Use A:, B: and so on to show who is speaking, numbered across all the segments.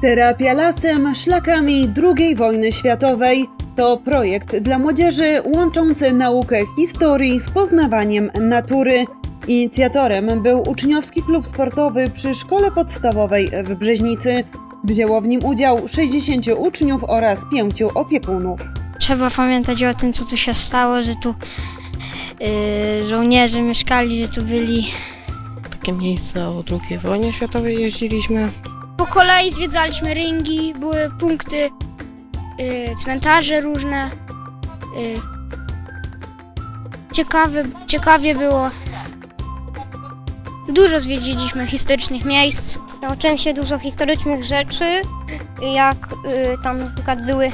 A: Terapia lasem szlakami II wojny światowej to projekt dla młodzieży łączący naukę historii z poznawaniem natury. Inicjatorem był uczniowski klub sportowy przy szkole podstawowej w Brzeźnicy. Wzięło w nim udział 60 uczniów oraz 5 opiekunów.
B: Trzeba pamiętać o tym, co tu się stało, że tu yy, żołnierze mieszkali, że tu byli.
C: Takie miejsca o II wojnie światowej jeździliśmy.
D: Po kolei zwiedzaliśmy ringi, były punkty, y, cmentarze różne. Y, ciekawe, ciekawie było. Dużo zwiedziliśmy historycznych miejsc.
E: Nauczyłem się dużo historycznych rzeczy, jak y, tam na przykład były,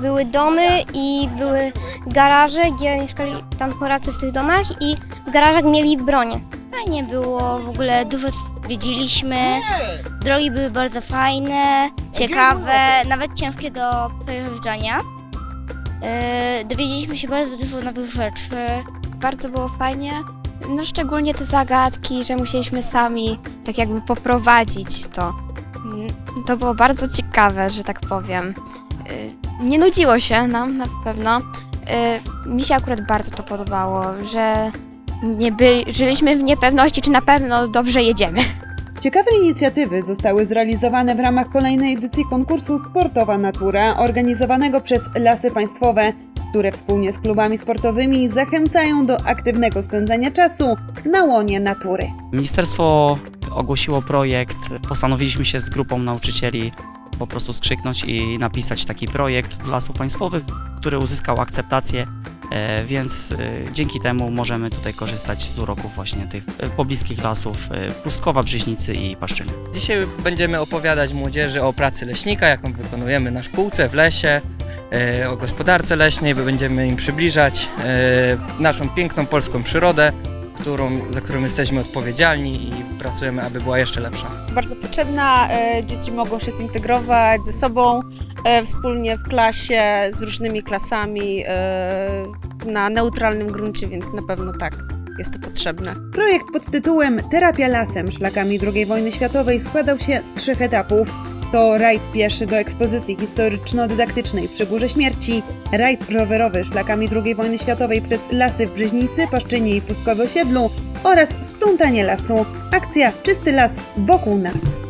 E: były domy i były garaże, gdzie mieszkali tam Polacy w tych domach i w garażach mieli bronię.
F: Fajnie było, w ogóle dużo zwiedziliśmy. Drogi były bardzo fajne, ciekawe, nawet ciężkie do przejeżdżania. E, Dowiedzieliśmy się bardzo dużo nowych rzeczy.
G: Bardzo było fajnie. No szczególnie te zagadki, że musieliśmy sami tak jakby poprowadzić to. Mm, To było bardzo ciekawe, że tak powiem. Y, Nie nudziło się nam na pewno. Y, Mi się akurat bardzo to podobało, że nie byli, żyliśmy w niepewności, czy na pewno dobrze jedziemy.
A: Ciekawe inicjatywy zostały zrealizowane w ramach kolejnej edycji konkursu Sportowa Natura organizowanego przez Lasy Państwowe, które wspólnie z klubami sportowymi zachęcają do aktywnego spędzania czasu na łonie natury.
H: Ministerstwo ogłosiło projekt, postanowiliśmy się z grupą nauczycieli po prostu skrzyknąć i napisać taki projekt dla lasów państwowych, który uzyskał akceptację, e, więc e, dzięki temu możemy tutaj korzystać z uroków właśnie tych e, pobliskich lasów Pustkowa, Brzeźnicy i Paszczyny.
I: Dzisiaj będziemy opowiadać młodzieży o pracy leśnika, jaką wykonujemy na szkółce, w lesie, o gospodarce leśnej, bo będziemy im przybliżać naszą piękną polską przyrodę, którą, za którą jesteśmy odpowiedzialni i pracujemy, aby była jeszcze lepsza.
J: bardzo potrzebna. e, Dzieci mogą się zintegrować ze sobą e, wspólnie w klasie, z różnymi klasami e, na neutralnym gruncie, więc na pewno tak, jest to potrzebne.
A: Projekt pod tytułem Terapia lasem szlakami II wojny światowej składał się z trzech etapów. To rajd pieszy do ekspozycji historyczno-dydaktycznej przy Górze Śmierci, rajd rowerowy szlakami II wojny światowej przez lasy w Brzeźnicy, Paszczynie i Pustkowie Osiedlu oraz sprzątanie lasu. Akcja Czysty Las wokół nas.